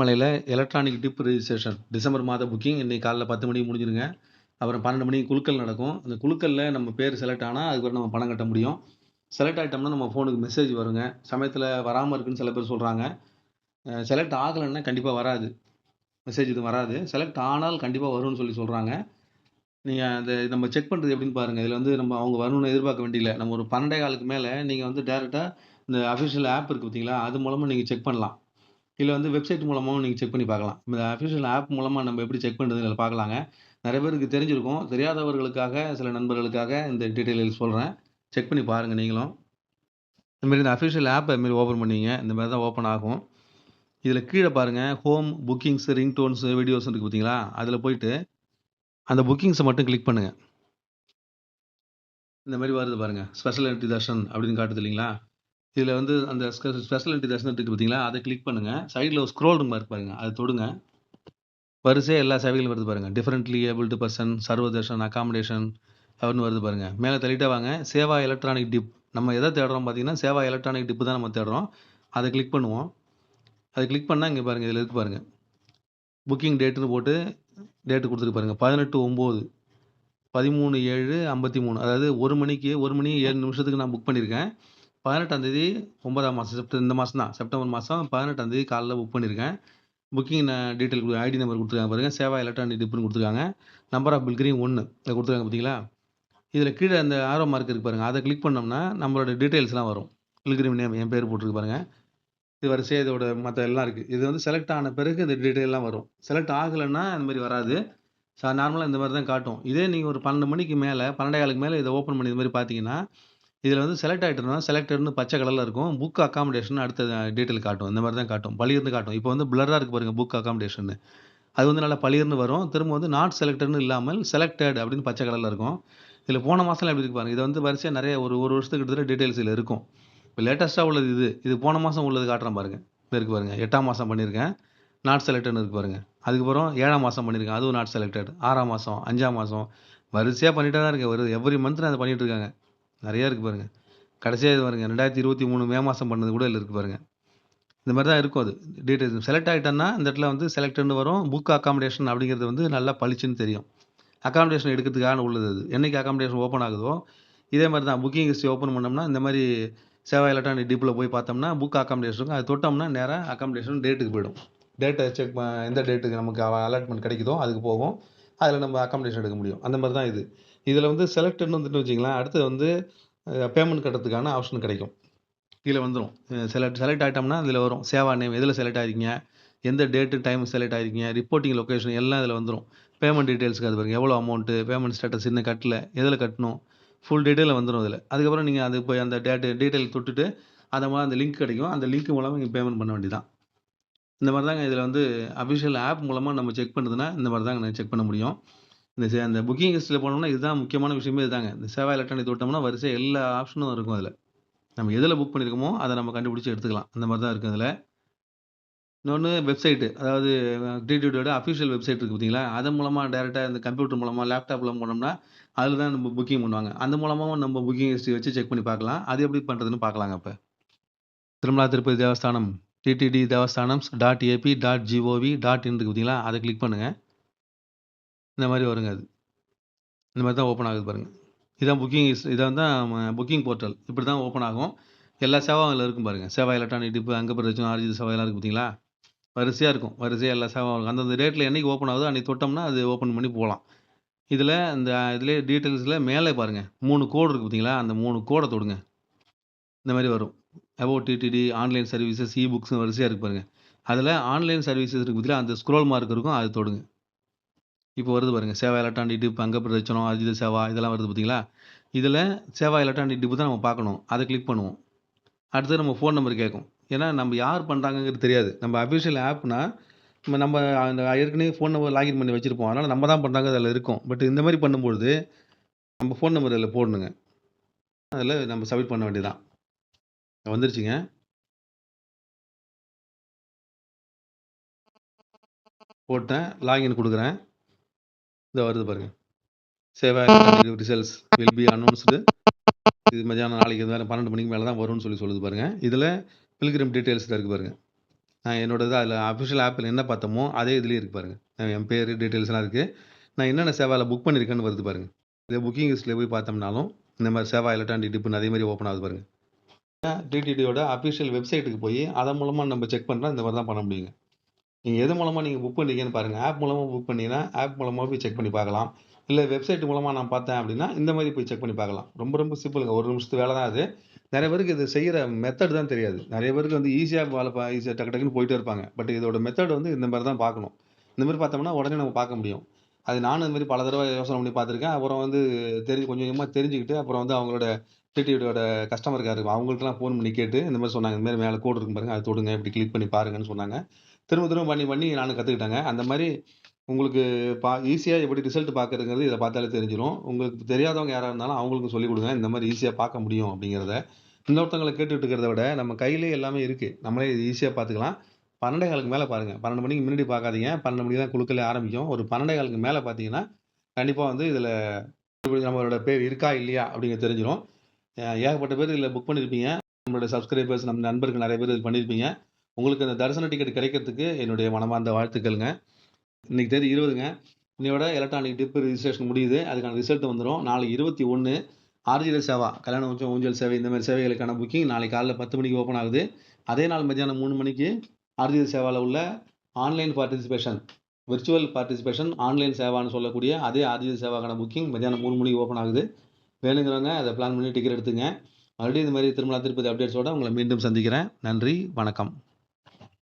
திருமலையில் electronic dip registration December மாத booking இன்னைக்கு காலைல பத்து மணிக்கு முடிஞ்சிருங்க. அப்புறம் பன்னெண்டு மணிக்கு குழுக்கள் நடக்கும். அந்த குழுக்களில் நம்ம பேர் செலக்ட் ஆனால் அதுக்கப்புறம் நம்ம பணம் கட்ட முடியும். செலக்ட் ஆகிட்டோம்னா நம்ம ஃபோனுக்கு மெசேஜ் வருங்க. சமயத்தில் வராமல் இருக்குன்னு சில பேர் சொல்கிறாங்க செலக்ட் ஆகலைன்னா கண்டிப்பாக வராது. மெசேஜ் இது வராது. செலக்ட் ஆனால் கண்டிப்பாக வரும்னு சொல்லி சொல்கிறாங்க நீங்கள் அந்த நம்ம செக் பண்ணுறது எப்படின்னு பாருங்கள் இதில் வந்து நம்ம அவங்க வரணும்னு எதிர்பார்க்க வேண்டியதில்லை. நம்ம ஒரு பன்னெண்டே காலுக்கு மேலே நீங்கள் வந்து டேரெக்டாக இந்த அஃபிஷியல் ஆப் இருக்குது பார்த்தீங்களா அது மூலமாக நீங்கள் செக் பண்ணலாம். இல்லை வந்து வெப்சைட் மூலமாகவும் நீங்கள் செக் பண்ணி பார்க்கலாம். இந்த அஃபிஷியல் ஆப் மூலமாக நம்ம எப்படி செக் பண்ணுறது பார்க்கலாங்க. நிறைய பேருக்கு தெரிஞ்சிருக்கும். தெரியாதவர்களுக்காக சில நண்பர்களுக்காக இந்த டீட்டெயில் சொல்கிறேன் செக் பண்ணி பாருங்கள் நீங்களும். இந்தமாரி இந்த அஃபிஷியல் ஆப்பை இதுமாரி ஓப்பன் பண்ணீங்க இந்த மாதிரி தான் ஓப்பன் ஆகும். இதில் கீழே பாருங்கள் home bookings ring tones videos இருக்குது பார்த்தீங்களா? அதில் போயிட்டு அந்த புக்கிங்ஸை மட்டும் கிளிக் பண்ணுங்கள் இந்த மாதிரி வருது பாருங்கள் ஸ்பெஷல் தர்ஷன் அப்படின்னு காட்டுது இல்லைங்களா? இதில் வந்து அந்த ஸ்பெஷாலிட்டி என்ட்ரி இருக்குது பார்த்தீங்களா அதை கிளிக் பண்ணுங்கள் சைடில் ஒரு ஸ்க்ரோல் மாதிரி பாருங்கள் அதை தொடுங்க. வரிசையாக எல்லா சேவைகளும் வருது பாருங்கள் டிஃப்ரெண்ட்லி ஏபிள்டு பர்சன் சர்வ தர்ஷன் அகாமடேஷன் அப்படின்னு வருது பாருங்கள் மேலே தள்ளிட்டே வாங்க சேவா எலக்ட்ரானிக் டிப் நம்ம எதை தேடுறோம் பார்த்தீங்கன்னா சேவா எலக்ட்ரானிக் டிப்பு தான் நம்ம தேடுறோம். அதை கிளிக் பண்ணுவோம். அதை கிளிக் பண்ணால் இங்கே பாருங்கள் இதில் இருக்கு பாருங்கள் புக்கிங் டேட்டுன்னு போட்டு டேட்டு கொடுத்துருக்கு பாருங்கள் பதினெட்டு ஒம்பது பதிமூணு ஏழு ஐம்பத்தி மூணு. அதாவது ஒரு மணிக்கு ஒரு மணி ஏழு நிமிஷத்துக்கு நான் புக் பண்ணியிருக்கேன். பதினெட்டாம் தேதி ஒன்பதாம் மாதம் செப்டம்பர் இந்த மாதம் தான் செப்டம்பர் மாதம் பதினெட்டாம் தேதி காலைல புக் பண்ணியிருக்கேன். புக்கிங் நான் டீட்டெயில் ஐடி நம்பர் கொடுத்துருக்காங்க பாருங்கள் சேவா எலக்ட்ரானிக் டிப்னு கொடுத்துருக்காங்க. நம்பர் ஆஃப் பில்கிரிங் ஒன்று இதை கொடுத்துருக்காங்க பார்த்தீங்களா இதில் கீழே அந்த ஆரோ மார்க் இருக்குது பாருங்கள் அதை கிளிக் பண்ணோம்னா நம்மளோட டீட்டெயில்ஸ்லாம் வரும். பில்கிரிம் நேம் என் பேர் போட்டிருக்கு பாருங்கள் இது வரிசையாக இதோட மற்ற எல்லாம் இருக்குது இது வந்து செலக்ட் ஆன பிறகு இந்த டீட்டெயிலாம் வரும். செலக்ட் ஆகலைன்னா அந்த மாதிரி வராது. ஸோ நார்மலாக இந்த மாதிரி தான் காட்டும். இதே நீங்கள் ஒரு பன்னெண்டு மணிக்கு மேலே பன்னெண்டே காலுக்கு மேலே இதை ஓப்பன் பண்ணி இந்த மாதிரி பார்த்தீங்கன்னா இதில் வந்து செலக்ட் ஆகிட்டுனா செலக்டட்னு பச்சை கலரில் இருக்கும். புக் அக்காமடேஷன் அடுத்த டீட்டெயில் காட்டும். இந்த மாதிரி தான் காட்டும். பளிர்னு காட்டும். இப்போ வந்து பிளராக இருக்குது பாருங்கள் புக் அக்காமடேஷன் அது வந்து நல்லா பளிர்னு வரும். திரும்ப வந்து நாட் செலக்டட்னு இல்லாமல் செலக்டட் அப்படின்னு பச்சை கலரில் இருக்கும். இதில் போன மாதம்லாம் எப்படி இருக்கு பாருங்கள் இது வந்து வரிசையாக நிறைய ஒரு ஒரு வருஷத்துக்கு கிட்டத்தட்ட டீட்டெயில்ஸ் இதில் இருக்கும். இப்போ லேட்டஸ்ட்டாக உள்ளது இது. இது போன மாதம் உள்ளது காட்டுறேன் பாருங்கள் இது இருக்குது பாருங்கள் எட்டாம் மாதம் பண்ணியிருக்கேன். நாட் செலக்டட்னு இருக்கு பாருங்கள் அதுக்கப்புறம் ஏழாம் மாதம் பண்ணியிருக்கேன். அதுவும் நாட் செலக்டட் ஆறாம் மாதம் அஞ்சாம் மாதம் வரிசையாக பண்ணிகிட்டே தான் இருக்கேன். வருது எவ்ரி மந்த் அதை பண்ணிகிட்டு இருக்காங்க. நிறைய இருக்குது பாருங்கள் கடைசியாக இது பாருங்கள் ரெண்டாயிரத்தி இருபத்தி மூணு மே மாதம் பண்ணது கூட இதில் இருக்குது பாருங்கள் இந்த மாதிரி தான் இருக்கும் அது. டீட்டெயில்ஸ் செலக்ட் ஆகிட்டோன்னா இந்த இடத்துல வந்து செலக்ட்னு வரும். புக் அக்காமடேஷன் அப்படிங்கிறது வந்து நல்லா பளிச்சுன்னு தெரியும். அக்காமடேஷன் எடுக்கிறதுக்கான உள்ளது அது. என்றைக்கு அக்காமடேஷன் ஓப்பன் ஆகுதோ இதே மாதிரி தான். புக்கிங் ஹிஸ்ட்ரி ஓப்பன் பண்ணோம்னா இந்த மாதிரி சேவா எலக்ட்ரானிக் டிப்பில் போய் பார்த்தோம்னா புக் அக்காமடேஷன் அது தொட்டோம்னா நேராக அக்காமடேஷன் டேட்டுக்கு போயிடும். டேட்டை செக் எந்த டேட்டுக்கு நமக்கு அலாட்மெண்ட் கிடைக்குதோ அதுக்கு போகும். அதில் நம்ம அக்காமடேஷன் எடுக்க முடியும். அந்த மாதிரி தான் இது. இதில் வந்து செலக்டட்னு வந்துட்டு வச்சிங்களேன் அடுத்து வந்து பேமெண்ட் கட்டுறதுக்கான ஆப்ஷன் கிடைக்கும். கீழே வந்துடும் செலக்ட் செலக்ட் ஆகிட்டோம்னா இதில் வரும். சேவா நேம் எதில் செலக்ட் ஆகிருக்கீங்க எந்த டேட்டு டைம் செலக்ட் ஆகிருக்கீங்க ரிப்போர்ட்டிங் லொக்கேஷன் எல்லாம் இதில் வந்துடும் பேமெண்ட் டீட்டெயில்ஸ்க்கு அது பாருங்கள் எவ்வளோ அமௌண்ட்டு பேமெண்ட் ஸ்டேட்டஸ் இன்னும் கட்டல எதில் கட்டணும்? ஃபுல் டீட்டெயிலில் வந்துடும் இதில். அதுக்கப்புறம் நீங்கள் அது போய் அந்த டேட்டு டீட்டெயில் தொட்டுட்டு அந்த மூலம் அந்த லிங்க் கிடைக்கும். அந்த லிங்க் மூலமாக நீங்கள் பேமெண்ட் பண்ண வேண்டியதான் இந்த மாதிரி தாங்க இதில் வந்து அஃபிஷியல் ஆப் மூலமாக நம்ம செக் பண்ணுறதுனா இந்த மாதிரி தாங்க நான் செக் பண்ண முடியும். இந்த சே- அந்த புக்கிங் லிஸ்ட்டில் போனோம்னா இதுதான் முக்கியமான விஷயமே இதுதாங்க. இந்த சேவை எலக்ட்ரானிக் தொட்டோம்னா வரிசை எல்லா ஆப்ஷனும் இருக்கும் அதில். நம்ம எதில் புக் பண்ணியிருக்கோமோ அதை நம்ம கண்டுபிடிச்சி எடுத்துக்கலாம். அந்த மாதிரி தான் இருக்குது அதில். இன்னொன்று வெப்சைட்டு அதாவது டிடியோட அஃபிஷியல் வெப்சைட் இருக்குது பார்த்தீங்களா அதன் மூலமாக டேரெக்டாக இந்த கம்ப்யூட்டர் மூலமாக லேப்டாப்பில் போனோம்னா அதில் தான் நம்ம புக்கிங் பண்ணுவாங்க. அந்த மூலமாகவும் நம்ம புக்கிங் ஹிஸ்ட்ரி வச்சு செக் பண்ணி பார்க்கலாம். அது எப்படி பண்ணுறதுன்னு பார்க்கலாங்க இப்போ Tirumala Tirupati Devasthanam TTD Devasthanams dot AP dot G O V dot in இருக்குது பார்த்தீங்களா அதை கிளிக் பண்ணுங்கள் இந்த மாதிரி வருங்க அது. இந்த மாதிரி தான் ஓப்பன் ஆகுது பாருங்கள் இதான் புக்கிங் இஸ் இதான் தான் புக்கிங் போர்ட்டல் இப்படி தான் ஓப்பன் ஆகும். எல்லா சேவாவும் அதில் இருக்கும் பாருங்கள் சேவா எலக்ட்ரானிக் டிப்பு அங்கே பிரச்சனை ஆர்ஜி சேவையெல்லாம் இருக்குது பார்த்தீங்களா வரிசையாக இருக்கும். வரிசையாக எல்லா சேவாவும் இருக்கும். அந்தந்த டேட்டில் என்னைக்கு ஓப்பன் ஆகுதோ அன்றைக்கி தொட்டோம்னா அது ஓப்பன் பண்ணி போகலாம். இதில் இந்த இதிலே டீட்டெயில்ஸில் மேலே பாருங்கள் மூணு கோடு இருக்குது பார்த்தீங்களா அந்த மூணு கோடை தொடுங்க. இந்த மாதிரி வரும். About TTD online services e books வரிசையாக இருக்கு பாருங்கள் அதில் ஆன்லைன் சர்வீசஸ் இருக்கு பார்த்தீங்களா அந்த ஸ்க்ரோல் மார்க் இருக்கும் அது தொடுங்க. இப்போ வருது பாருங்க. சேவா எலக்ட்ரானிக் டிப் அங்கே பிரச்சனம் அஜித சேவா இதெல்லாம் வருது பார்த்தீங்களா இதில் சேவா எலக்ட்ரானிக் டிப்பு தான் நம்ம பார்க்கணும். அதை கிளிக் பண்ணுவோம். அடுத்து நம்ம ஃபோன் நம்பர் கேட்கும். ஏன்னா நம்ம யார் பண்ணுறாங்கங்கிறது தெரியாது. நம்ம அஃபிஷியல் ஆப்னா நம்ம நம்ம அந்த ஏற்கனவே ஃபோன் நம்பர் லாகின் பண்ணி வச்சுருப்போம். அதனால் நம்ம தான் பண்ணுறாங்க அதில் இருக்கும். பட் இந்த மாதிரி பண்ணும்பொழுது நம்ம ஃபோன் நம்பர் அதில் போடணுங்க. அதில் நம்ம சப்மிட் பண்ண வேண்டியதான் வந்துருச்சுங்க. போட்டேன் லாகின் கொடுக்குறேன். இதோ வருது பாருங்க. Seva results will be announced இது மதியானம் நாளைக்கு மேலே பன்னெண்டு மணிக்கு மேலே தான் வரும்னு சொல்லி சொல்லுது பாருங்க. இதில் பில்கிரம் டீட்டெயில்ஸ் இருக்குது பாருங்க. நான் என்னோட இது அதில் அஃபிஷியல் ஆப்பில் என்ன பார்த்தோமோ அதே இதுலேயே இருக்கு பாருங்க. அஹ் என் பேர் டீட்டெயில்ஸ்லாம் இருக்குது நான் என்னென்ன சேவாவில் புக் பண்ணியிருக்கேன்னு வருது பாருங்க. இதே புக்கிங் லிஸ்ட்டில் போய் பார்த்தோம்னாலும் இந்த மாதிரி சேவா எலக்ட்ரானிக் டிப்புன்னு அதே மாதிரி ஓப்பன் ஆகுது பாருங்க. டிடிடியோட அஃபிஷியல் வெப்சைட்டுக்கு போய் அதன் மூலமாக நம்ம செக் பண்ணுறா இந்த மாதிரி தான் பண்ண முடியுங்க. நீங்கள் எது மூலமாக நீங்கள் புக் பண்ணுறீங்கன்னு பாருங்கள் ஆப் மூலமாக புக் பண்ணீங்கன்னா ஆப் மூலமாக போய் செக் பண்ணி பார்க்கலாம். இல்லை வெப்சைட் மூலமாக நான் பார்த்தேன் அப்படின்னா இந்த மாதிரி போய் செக் பண்ணி பார்க்கலாம். ரொம்ப ரொம்ப சிம்பிளுங்க ஒரு நிமிஷத்து வேலை தான் அது. நிறைய பேருக்கு இது செய்கிற மெத்தட் தான் தெரியாது. நிறைய பேருக்கு வந்து ஈஸியாக வேலை பா ஈஸியாக டக்கு டக்குன்னு போயிட்டே இருப்பாங்க. பட் இதோட மெத்தட் வந்து இந்த மாதிரி தான் பார்க்கணும். இந்த மாதிரி பார்த்தோம்னா உடனே நம்ம பார்க்க முடியும். அது நானும் இந்த மாதிரி பல தடவை யோசனை பண்ணி பார்த்துருக்கேன். அப்புறம் வந்து தெரிஞ்சு கொஞ்சம் கொஞ்சமாக தெரிஞ்சுக்கிட்டு அப்புறம் வந்து அவங்களோட டிடியோட கஸ்டமர் கேர் இருக்கும். அவங்களுக்குலாம் ஃபோன் பண்ணி கேட்டு இந்த மாதிரி சொன்னாங்க. இந்த மாதிரி மேலே கோடு இருக்கும் பாருங்கள் அதை தொடுங்க. இப்படி கிளிக் பண்ணி பாருங்கன்னு சொன்னாங்க. திரும்ப திரும்ப பண்ணி பண்ணி நானும் கற்றுக்கிட்டேங்க அந்த மாதிரி உங்களுக்கு பா ஈஸியாக எப்படி ரிசல்ட் பார்க்குறதுங்கிறது இதை பார்த்தாலே தெரிஞ்சிடும் உங்களுக்கு தெரியாதவங்க யாராக இருந்தாலும் அவங்களுக்கும் சொல்லிக் கொடுங்க. இந்த மாதிரி ஈஸியாக பார்க்க முடியும் அப்படிங்கிறத. இன்னொருத்தவங்களை கேட்டுட்டு இருக்கிறத விட நம்ம கையிலே எல்லாமே இருக்குது நம்மளே ஈஸியாக பார்த்துக்கலாம். பன்னெண்டே காலுக்கு மேலே பாருங்கள் பன்னெண்டு மணிக்கு முன்னாடி பார்க்காதீங்க. பன்னெண்டு மணிக்கு தான் குழுக்களே ஆரம்பிக்கும். ஒரு பன்னெண்டே காலுக்கு மேலே பார்த்தீங்கன்னா கண்டிப்பாக வந்து இதில் நம்மளோட பேர் இருக்கா இல்லையா அப்படிங்கிறது தெரிஞ்சிடும் ஏகப்பட்ட பேர் இதில் புக் பண்ணியிருப்பீங்க நம்மளோட சப்ஸ்கிரைபர்ஸ் நம்ம நண்பர்கள் நிறைய பேர் இது பண்ணியிருப்பீங்க உங்களுக்கு அந்த தரிசன டிக்கெட் கிடைக்கிறதுக்கு என்னுடைய மனமார்ந்த வாழ்த்துக்கள்ங்க. இன்னைக்கு தேதி இருபதுங்க. இன்னையோட எலக்ட்ரானிக் டிப் ரிஜிஸ்ட்ரேஷன் முடியுது. அதுக்கான ரிசல்ட் வந்துடும் நாளைக்கு இருபத்தி ஒன்று ஆர்ஜிஎல் சேவா கல்யாண உச்சம் ஊஞ்சல் சேவை இந்த மாதிரி சேவைகளுக்கான புக்கிங் நாளைக்கு காலையில் பத்து மணிக்கு ஓப்பன் ஆகுது. அதே நாள் மத்தியானம் மூணு மணிக்கு ஆர்ஜிஎல் சேவாவில் உள்ள online participation virtual participation online சேவான்னு சொல்லக்கூடிய அதே ஆர்ஜிஎல் சேவாக்கான புக்கிங் மத்தியானம் மூணு மணிக்கு ஓப்பன் ஆகுது. வேணுங்கிறவங்க அதை பிளான் பண்ணி டிக்கெட் எடுத்துங்க. மறுபடியும் இந்த மாதிரி திருமலா திருப்பதி அப்டேட்ஸோட உங்களை மீண்டும் சந்திக்கிறேன். நன்றி வணக்கம்.